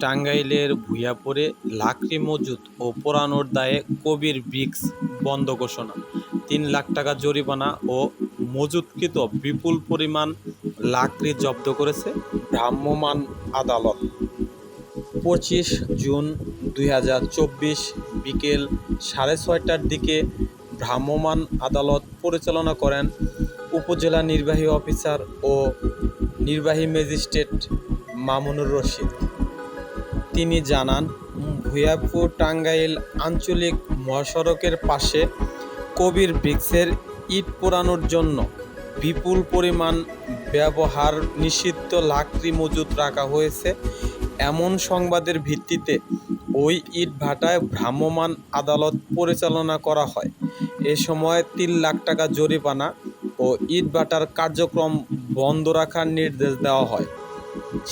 টাঙ্গাইলের ভূঁইয়াপুরে লাকড়ি মজুত ও পোড়ানোর দায়ে কবির ব্রিক্স বন্ধ ঘোষণা। তিন লাখ টাকা জরিমানা ও মজুতকৃত বিপুল পরিমাণ লাকড়ি জব্দ করেছে ভ্রাম্যমাণ আদালত। পঁচিশ জুন দুই হাজার চব্বিশ বিকেল সাড়ে ছয়টার দিকে ভ্রাম্যমাণ আদালত পরিচালনা করেন উপজেলা নির্বাহী অফিসার ও নির্বাহী ম্যাজিস্ট্রেট মামুনুর রশিদ। তিনি জানান ভূয়াপুর টাঙ্গাইল আঞ্চলিক মহাসড়কের পাশে কবির ব্রিক্সের ইট পোড়ানোর জন্য বিপুল পরিমাণ ব্যবহার নিষিদ্ধ লাকড়ি মজুত রাখা হয়েছে। এমন সংবাদের ভিত্তিতে ওই ইট ভাটায় ভ্রাম্যমাণ আদালত পরিচালনা করা হয়। এ সময় তিন লাখ টাকা জরিমানা ও ইট ভাটার কার্যক্রম বন্ধ রাখার নির্দেশ দেওয়া হয়।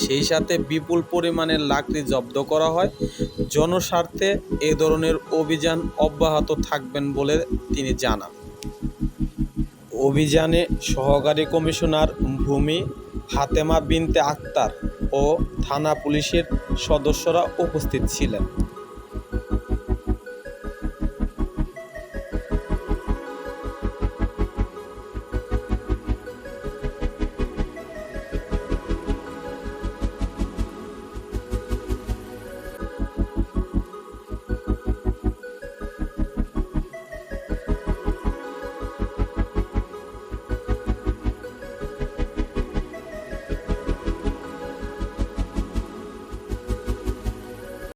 সেই সাথে বিপুল পরিমাণে লাকড়ি জব্দ করা হয়। জনস্বার্থে এ ধরনের অভিযান অব্যাহত থাকবেন বলে তিনি জানান। অভিযানে সহকারী কমিশনার ভূমি হাতেমা বিনতে আক্তার ও থানা পুলিশের সদস্যরা উপস্থিত ছিলেন।